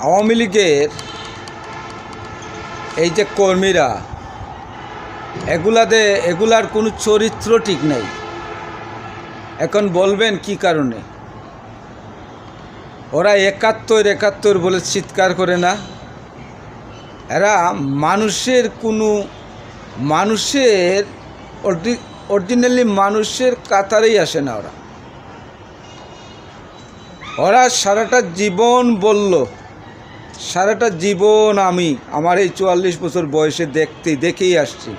আওয়ামী লীগের এই যে কর্মীরা, এগুলাতে, এগুলার কোনো চরিত্র ঠিক নেই। এখন বলবেন কি কারণে? ওরা একাত্তর একাত্তর বলে চিৎকার করে না? এরা মানুষের কোনো, মানুষের অরিজিনালি মানুষের কাতারেই আসে না ওরা। ওরা সারাটা জীবন বলল সারাটা জীবন আমি আমার এই চুয়াল্লিশ বছর বয়সে দেখতে, দেখেই আসছি।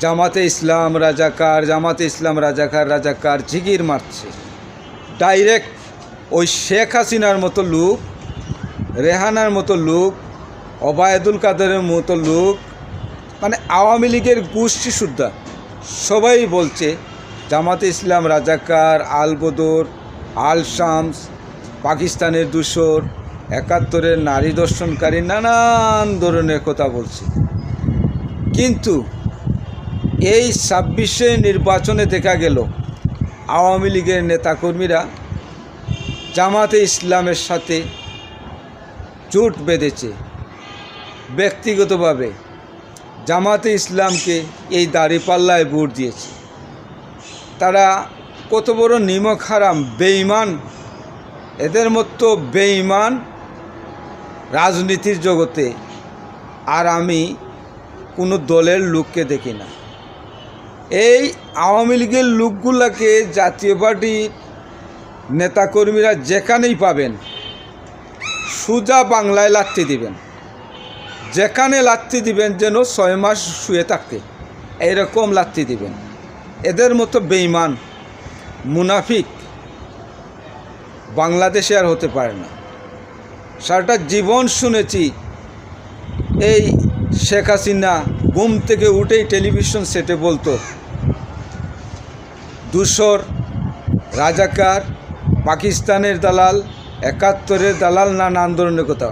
জামাতে ইসলাম রাজাকার, জামাতে ইসলাম রাজাকার রাজাকার জিগির মারছে। ডাইরেক্ট ওই শেখ হাসিনার মতো লোক, রেহানার মতো লোক অবায়দুল কাদেরের মতো লোক মানে আওয়ামী লীগের গোষ্ঠী সুদ্ধা সবাই বলছে জামাতে ইসলাম রাজাকার, আল বদর, আল শামস, পাকিস্তানের দূষর একাত্তরের নারী দর্শনকারী নানান ধরনের কথা বলছে। কিন্তু এই ছাব্বিশে নির্বাচনে দেখা গেল, আওয়ামী লীগের নেতাকর্মীরা জামাতে ইসলামের সাথে জোট বেঁধেছে। ব্যক্তিগতভাবে জামাতে ইসলামকে এই দাড়িপাল্লায় ভোট দিয়েছে। তারা কত বড় নিমক হারাম, বেঈমান, এদের মতো বেঈমান রাজনীতির জগতে আর আমি কোনো দলের লোককে দেখি না। এই আওয়ামী লীগের লোকগুলাকে জাতীয় পার্টির নেতাকর্মীরা যেখানেই পাবেন, সুজা বাংলায় লাত্তি দিবেন। যেখানে লাত্তি দিবেন যেন ছয় মাস শুয়ে থাকতে, এইরকম লাত্তি দিবেন। এদের মতো বেইমান মুনাফিক বাংলাদেশে আর হতে পারে না। সারাটা জীবন শুনেছি। এই শেখ হাসিনা ঘুম থেকে উঠেই টেলিভিশন সেটে বলতো দুশোর রাজাকার, পাকিস্তানের দালাল, একাত্তরের দালাল, নানা আন্দোলনের কথা।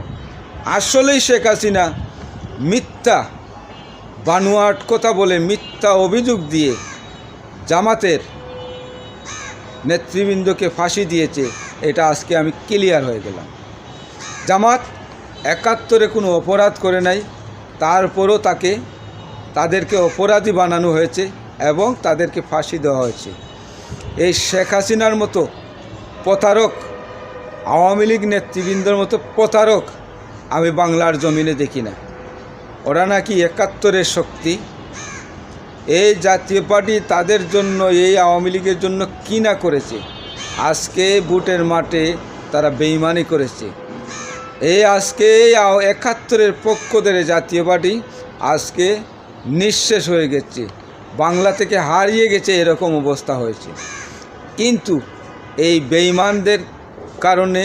আসলেই শেখ হাসিনা মিথ্যা, বানুয়াট কথা বলে মিথ্যা অভিযোগ দিয়ে জামাতের নেতৃবৃন্দকে ফাঁসি দিয়েছে। এটা আজকে আমি ক্লিয়ার হয়ে গেলাম। জামাত একাত্তরে কোনো অপরাধ করে নাই, তারপরও তাকে, তাদেরকে অপরাধী বানানো হয়েছে এবং তাদেরকে ফাঁসি দেওয়া হয়েছে। এই শেখ হাসিনার মতো প্রতারক, আওয়ামী লীগ নেতৃবৃন্দর মতো প্রতারক আমি বাংলার জমিনে দেখি না। ওরা নাকি একাত্তরের শক্তি। এই জাতীয় পার্টি তাদের জন্য, এই আওয়ামী লীগের জন্য কী না করেছে? আজকে বুটের মাঠে তারা বেইমানি করেছে। এই আজকে একাত্তরের পক্ষ ধরে জাতীয় পার্টি আজকে নিঃশেষ হয়ে গেছে। বাংলা থেকে হারিয়ে গেছে এরকম অবস্থা হয়েছে। কিন্তু এই বেইমানদের কারণে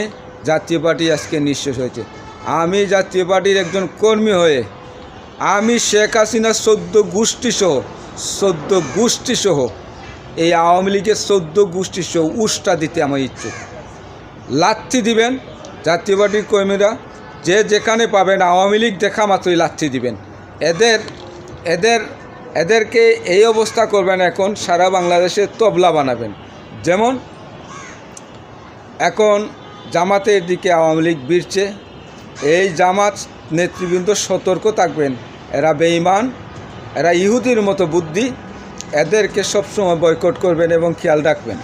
জাতীয় পার্টি আজকে নিঃশেষ হয়েছে। আমি জাতীয় পার্টির একজন কর্মী হয়ে, আমি শেখ হাসিনা চোদ্দ গোষ্ঠীসহ চোদ্দ গোষ্ঠীসহ, এই আওয়ামী লীগের চোদ্দ গোষ্ঠীসহ উষ্টা দিতে আমার ইচ্ছুক। লাথি দিবেন জাতীয় পার্টির কর্মীরা যে যেখানে পাবেন আওয়ামী লীগ দেখা মাত্রই লাথি দিবেন। এদের এদের, এদেরকে এই অবস্থা করবেন এখন সারা বাংলাদেশে তবলা বানাবেন। যেমন, এখন জামাতের দিকে আওয়ামী লীগ বিরছে এই জামাত নেতৃবৃন্দ সতর্ক থাকবেন। এরা বেঈমান, এরা ইহুদির মতো বুদ্ধি। এদেরকে সবসময় বয়কট করবেন এবং খেয়াল রাখবেন।